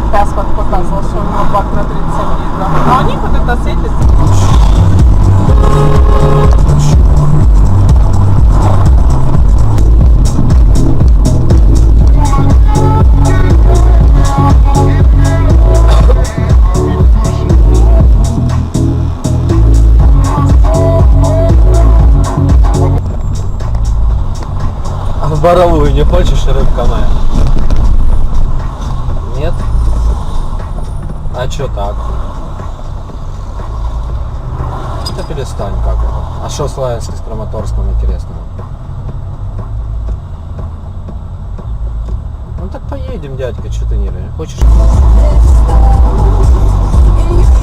их паспорт показывал, что у него 2 на 30 литров. но они вот это свидетельство. в боровую не хочешь, рыбка моя? Нет? А чё так? Да перестань, как это? А что с Лаинской, с Краматорском интересного? Ну так поедем, дядька, что ты не хочешь? Can't